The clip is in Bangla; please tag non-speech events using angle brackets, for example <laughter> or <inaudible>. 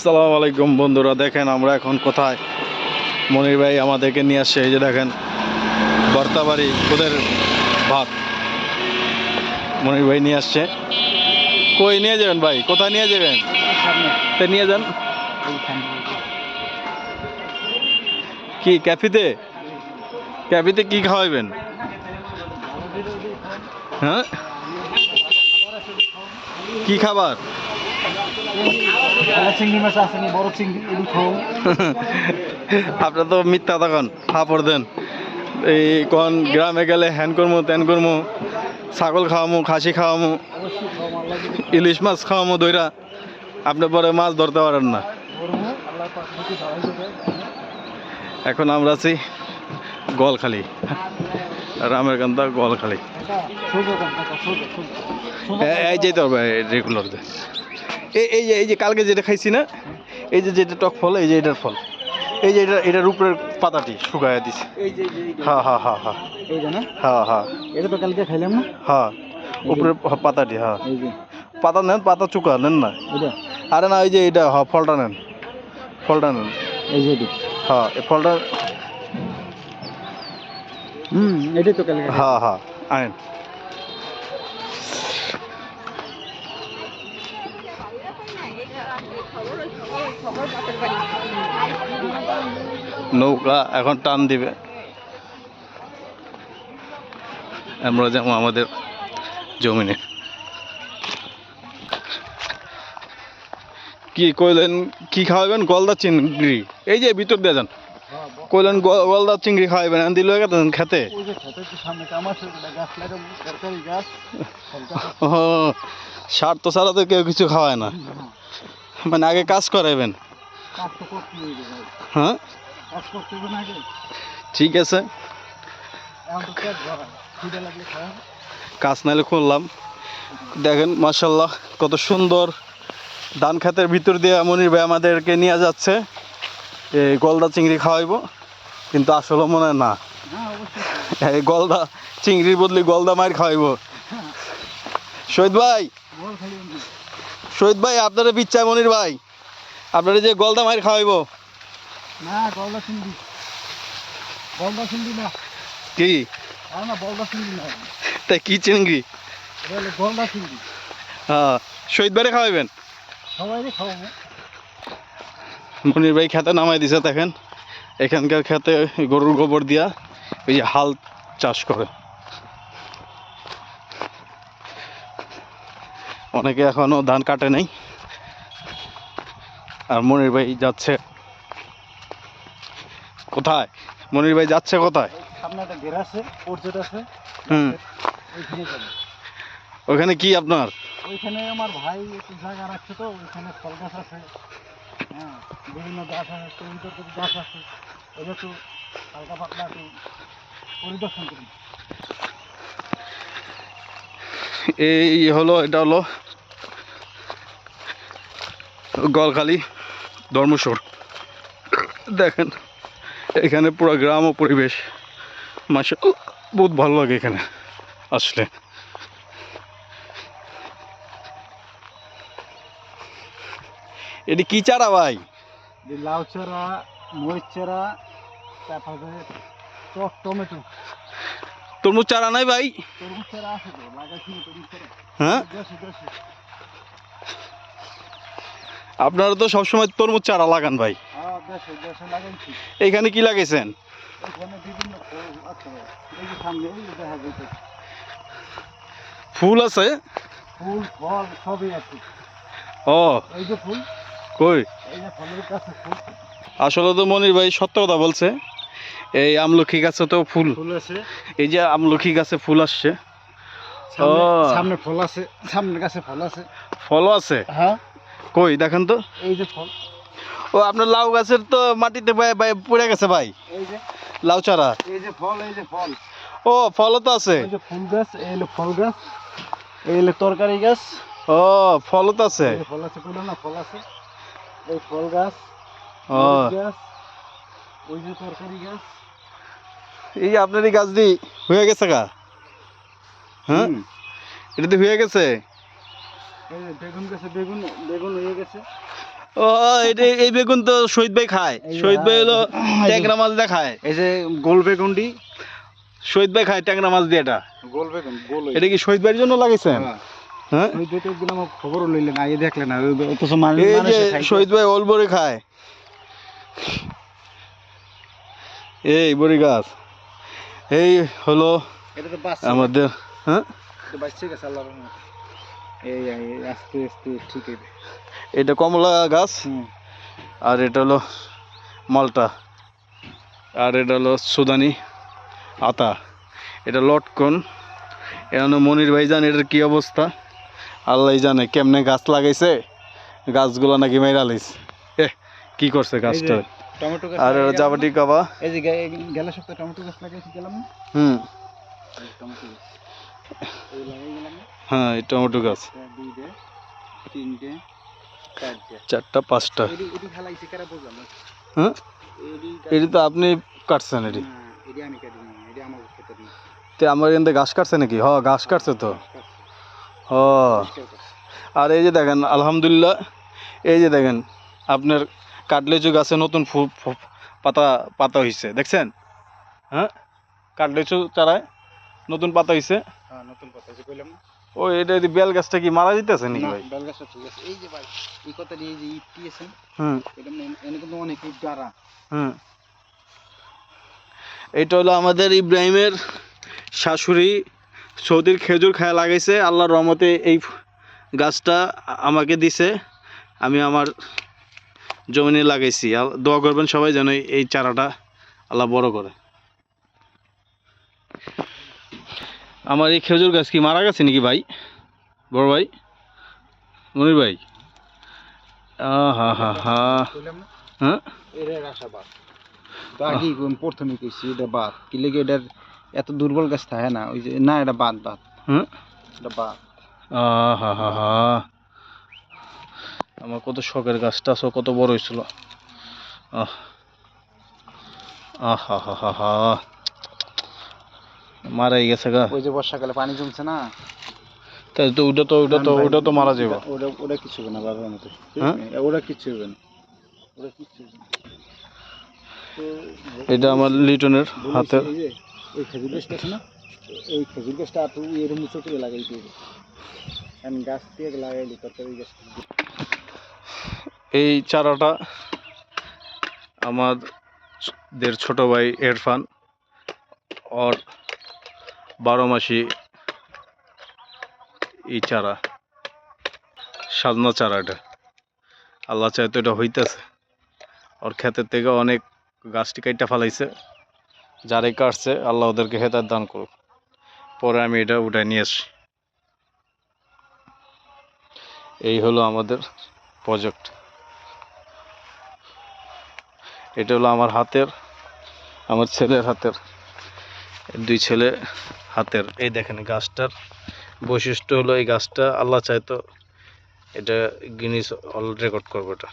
আসসালামু আলাইকুম বন্ধুরা, দেখেন আমরা এখন কোথায়? মনির ভাই আমাদেরকে নিয়ে আসছে, এই যে দেখেন, বর্তাবাড়ি, ওদের ভাত। মনির ভাই নিয়ে আসছে। কই নিয়ে যাবেন ভাই? কোথায় নিয়ে যাবেন? নিয়ে যান। কি, ক্যাফিতে? ক্যাফিতে কি খাওয়াইবেন? হ্যাঁ? কি খাবার? চিংড়ি মাছ আসেনি বড় চিংড়ি এগুলো খাও। <laughs> আপনার তো মিথ্যা তখন ফাপড় দেন। এই কোন গ্রামে গেলে হ্যান করমু ত্যান করমু ছাগল খাওয়ামু খাসি খাওয়ামু ইলিশ মাছ খাওয়ামু দইরা আপনি পরে মাছ ধরতে পারেন না। এখন আমরা আছি গলখালি রামের কান্দা গলখালি এই যেতে হবে রেগুলার এই এই যে এই যে কালকে যেটা খাইছি না এই যে যেটা টক ফল এই যে এটার ফল। এই যে এটা এটার উপরের পাতাটি শুকায় দিছে। এই যে এই যে হ্যাঁ হ্যাঁ হ্যাঁ হ্যাঁ। হ্যাঁ হ্যাঁ। এটা তো কালকে খাইলাম না। হ্যাঁ উপরের পাতাটি হ্যাঁ। পাতা নেন পাতা চুকা নেন না। এটা আরে না এই যে এটা হ্যাঁ ফলটা নেন। ফলটা নেন। এই যে হ্যাঁ এই ফলটা হুম এটাই তো কালকে। হ্যাঁ হ্যাঁ আনেন। নৌকা এখন টান দিবে। আমরা যেমন আমাদের জমিনে। কি কইলেন কি খাওয়াবেন? গলদা চিংড়ি। এই যে ভিতর দিয়ে যান। কইলেন গলদা চিংড়ি খাওয়াবেন আন দিল খেতে? ও সার তো ছাড়া তো কেউ কিছু খাওয়ায় না। মানে আগে কাজ করাইবেন। হ্যাঁ ঠিক আছে। কাজ নাইলে করলাম। দেখেন মাসাল্লাহ কত সুন্দর ধান খাতের ভিতর দিয়ে মনির ভাই আমাদেরকে নিয়ে যাচ্ছে। এই গলদা চিংড়ি খাওয়াইবো। কিন্তু আসলে মনে হয় না। হ্যাঁ এই গলদা চিংড়ির বদলে গলদা মায়ের খাওয়াইবো। শহীদ ভাই! শহীদ ভাই আপনারা বিচ্ছায় মনির ভাই। আপনারা যে গলদা মার খাওয়াইবো? না গলদা চিংড়ি। গলদা চিংড়ি না। কি? আর না বলদা চিংড়ি না। তাই কি চিংড়ি? গলদা চিংড়ি। হ্যাঁ শহীদ ভাইরে খাওয়াইবেন? সবাই খাওয়াবো। মনির ভাই খেতে নামাই দিছে দেখেন। এখানকার খেতে গরুর গোবর দিয়া ওই যে হাল চাষ করে। অনেকে এখনও ধান কাটে নাই। আর মনির ভাই যাচ্ছে। কোথায়? মনির ভাই যাচ্ছে কোথায়? সামনে একটা ঘের আছে পর্যট আছে। হুম। ওইখানে যাব। ওখানে কি আপনার? ওইখানে আমার ভাই একটু জায়গা রাখছে তো ওইখানে ফল গাছ আছে। হ্যাঁ বিভিন্ন গাছ আছে ওইটার গাছ আছে। ওইটা একটু হালকা পাতলা একটু পরিদর্শন করি। এই হলো এটা হলো গলখালি। ধর্মসর দেখেন এখানে পুরো গ্রাম ও পরিবেশ। মাসে বহুত ভালো লাগে এখানে আসলে। এটি কি চারা ভাই? লাউ চারা মরিচ চারা তারপরে টমেটো। তরমুজ চারা নাই ভাই? তরমুজ চারা আছে তো লাগাইছি তরমুজ চারা। হ্যাঁ? আপনারা তো সবসময় তরমুজ চারা লাগান ভাই। হ্যাঁ এইখানে কি? লাগাইছেন? এখানে বিভিন্ন ফল আছে ফুল ফুল ফল সবই ও এই যে ফুল। কই? এই যে ফলের কাছে ফুল। আসলে তো মনির ভাই সত্য কথা বলছে। এই আমলখি গাছে তো ফুল। ফুল আছে। এই যে আমলখি গাছে ফুল আসছে। সামনে ও। সামনে ফল আছে। সামনের কাছে ফল আছে। ফলও আছে? হ্যাঁ। কই দেখেন তো। এই যে ফল ও আপনার লাউ গাছের তো মাটিতে ভাই- পড়ে গেছে ভাই। এই যে। লাউ চারা। এই যে ফল এই যে ফল। ও ফলও তো আছে। এই যে ফুল গাছ এই হলো ফল গাছ এই হলো তরকারি গাছ। ও ফলও তো আছে। ফল আছে কোনো না ফল আছে। এই ফল গাছ ও। গাছ ওই যে তরকারি গাছ। এই আপনার এই গাছ দি হয়ে গেছে গা? হ্যাঁ? এটা তো হয়ে গেছে? বেগুন গাছে বেগুন বেগুন হয়ে গেছে। ও এটা এই বেগুন তো শহীদ ভাই খায়। শহীদ ভাই হলো হ্যাঁ, ট্যাংরা মাছ দিয়ে খায়। এই যে গোল বেগুনটি। শহীদ ভাই খায় ট্যাংরা মাছ দিয়ে এটা। গোল বেগুন গোল এটা কি শহীদ ভাইয়ের জন্য লাগাইছেন হ্যাঁ। ওই দুটো একদিন আমার খবরও লইলেন আগে দেখলেন না অথচ যে শহীদ ভাই ওল বড়ি খায়। এই বড়ি গাছ। এই হলো আমাদের হ্যাঁ? এই আস্তে আস্তে ঠিক এটা কমলা গাছ আর এটা হলো মালটা। আর এটা হলো সুদানি আতা। এটা লটকন। এখানে মনির ভাই জান এটার কি অবস্থা? আল্লাহ জানে কেমনে গাছ লাগাইছে। গাছগুলো নাকি মেরা লাইছে। এ কি করছে গাছটা? আর জাবাটি কাবা। এই যে গেল সপ্তাহে টমেটো গাছ লাগাইছি গেলাম হুম। টমেটো গাছ হ্যাঁ এই টমেটো গাছ। তিনটে চারটা। পাঁচটা। হ্যাঁ? এটি তো আপনি কাটছেন এটি আমার তে এখান ঘাস কাটছে নাকি? হ ঘাস কাটছে তো। হ। আর এই যে দেখেন আলহামদুলিল্লাহ এই যে দেখেন আপনার কাটলেচু গাছে নতুন পাতা পাতা হয়েছে দেখছেন? হ্যাঁ? কাটলেচু চারায় নতুন পাতা হয়েছে হ্যাঁ নতুন কইলাম। না ও এটা এই বেল গাছটা কি মারা যেতেছে নাকি ভাই? বেলগাছটা ঠিক আছে। এই যে ভাই এই কথা যে ইট দিয়েছেন হুম। এটা মানে এনে কিন্তু অনেক ইট হুম। এটা হলো আমাদের ইব্রাহিমের শাশুড়ি সৌদির খেজুর খায়া লাগাইছে। আল্লাহর রহমতে এই গাছটা আমাকে দিছে। আমি আমার জমিনে লাগাইছি। দোয়া করবেন সবাই যেন এই চারাটা আল্লাহ বড় করে। আমার এই খেজুর গাছ কি মারা গেছে নাকি ভাই? বড় ভাই? মনির ভাই? হা হা হা। হ্যাঁ? এর তো আগে প্রথমে কইছি এটা বাদ। কি লেগে এটার এত দুর্বল গাছ থাকে না? ওই যে না এটা বাদ বাদ। হুম এটা বাদ। আহা হা হা। আমার কত শখের গাছটা আছে কত বড় হয়েছিল। আহ। আহা হা হা হা। মারাই গেছে গা। ওই যে বর্ষাকালে পানি জমছে না? তাই তো ওটা তো ওটা তো ওটা তো মারা যাবে ওটা ওটা কিছু হবে না বাবার মতো। হ্যাঁ? ওটা কিছু হবে না। ওটা কিছু হবে না। এটা আমার লিটনের হাতে এই খেজুর গাছটা আছে না? এই খেজুর গাছটা আর তুই এর মুছে করে লাগাই দিবি কারণ গাছ দিয়ে লাগাইলি তারপরে এই গাছটা এই চারাটা আমাদের ছোট ভাই ইরফান ওর বারো মাসি এই চারা, সাজনা চারা এটা। আল্লাহ চাইতো এটা হইতেছে। ওর ক্ষেতের থেকে অনেক গাছটি কাইটা ফালাইছে। যারাই কাটছে, আল্লাহ ওদেরকে হেতার দান করুক। পরে আমি এটা উঠায় নিয়ে আসি। এই হলো আমাদের প্রজেক্ট এটা হলো আমার হাতের, আমার ছেলের হাতের। দুই ছেলে হাতের। এই দেখেন গাছটার বৈশিষ্ট্য হলো এই গাছটা, আল্লাহ চাইতো এটা গিনিস অল রেকর্ড করব এটা।